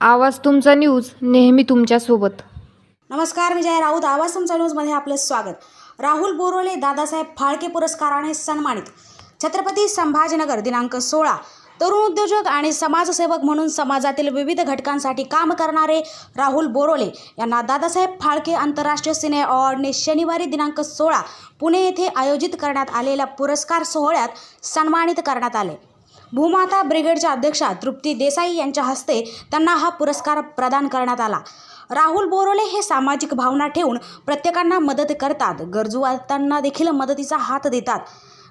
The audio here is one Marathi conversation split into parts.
आवाज तुमचा न्यूज नेहमी तुमच्यासोबत. नमस्कार मी जय राऊत. आवाज तुमचा न्यूजमध्ये आपलं स्वागत. राहुल बोरोले दादासाहेब फाळके पुरस्काराने सन्मानित. छत्रपती संभाजीनगर दिनांक सोळा. तरुण उद्योजक आणि समाजसेवक म्हणून समाजातील विविध घटकांसाठी काम करणारे राहुल बोरोले यांना दादासाहेब फाळके आंतरराष्ट्रीय सिने अवॉर्डने शनिवारी दिनांक सोळा पुणे येथे आयोजित करण्यात आलेल्या पुरस्कार सोहळ्यात सन्मानित करण्यात आले. भूमाता ब्रिगेडच्या अध्यक्षा तृप्ती देसाई यांच्या हस्ते त्यांना हा पुरस्कार प्रदान करण्यात आला. राहुल बोरोले हे सामाजिक भावना ठेवून प्रत्येकांना मदत करतात. गरजू त्यांना देखील मदतीचा हात देतात.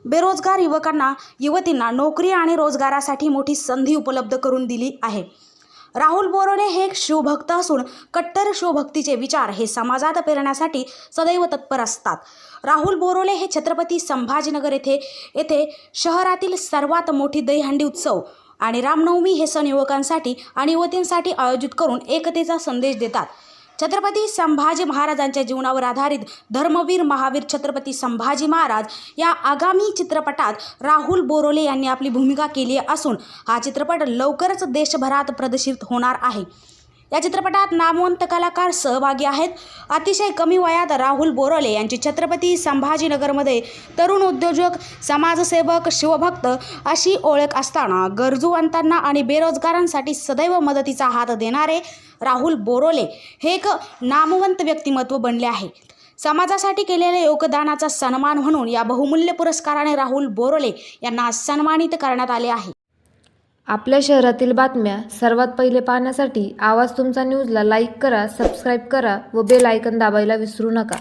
बेरोजगार युवकांना युवतींना नोकरी आणि रोजगारासाठी मोठी संधी उपलब्ध करून दिली आहे. राहुल बोरोले हे एक शिवभक्त असून कट्टर शिवभक्तीचे विचार हे समाजात पेरण्यासाठी सदैव तत्पर असतात. राहुल बोरोले हे छत्रपती संभाजीनगर येथे येथे शहरातील सर्वात मोठी दहीहंडी उत्सव आणि रामनवमी हे सण युवकांसाठी आणि युवतींसाठी आयोजित करून एकतेचा संदेश देतात. छत्रपती संभाजी महाराजांच्या जीवनावर आधारित धर्मवीर महावीर छत्रपती संभाजी महाराज या आगामी चित्रपटात राहुल बोरोले यांनी आपली भूमिका केली असून हा चित्रपट लवकरच देशभरात प्रदर्शित होणार आहे. या चित्रपटात नामवंत कलाकार सहभागी आहेत. अतिशय कमी वयात राहुल बोरोले यांची छत्रपती संभाजीनगरमध्ये तरुण उद्योजक समाजसेवक शिवभक्त अशी ओळख असताना गरजूवंतांना आणि बेरोजगारांसाठी सदैव मदतीचा हात देणारे राहुल बोरोले हे एक नामवंत व्यक्तिमत्व बनले आहे. समाजासाठी केलेल्या योगदानाचा सन्मान म्हणून या बहुमूल्य पुरस्काराने राहुल बोरोले यांना सन्मानित करण्यात आले आहे. आपल्या शहरातील बातम्या सर्वात पहिले पाहण्यासाठी आवाज तुमचा न्यूजला लाईक करा सबस्क्राईब करा व बेल आयकन दाबायला विसरू नका.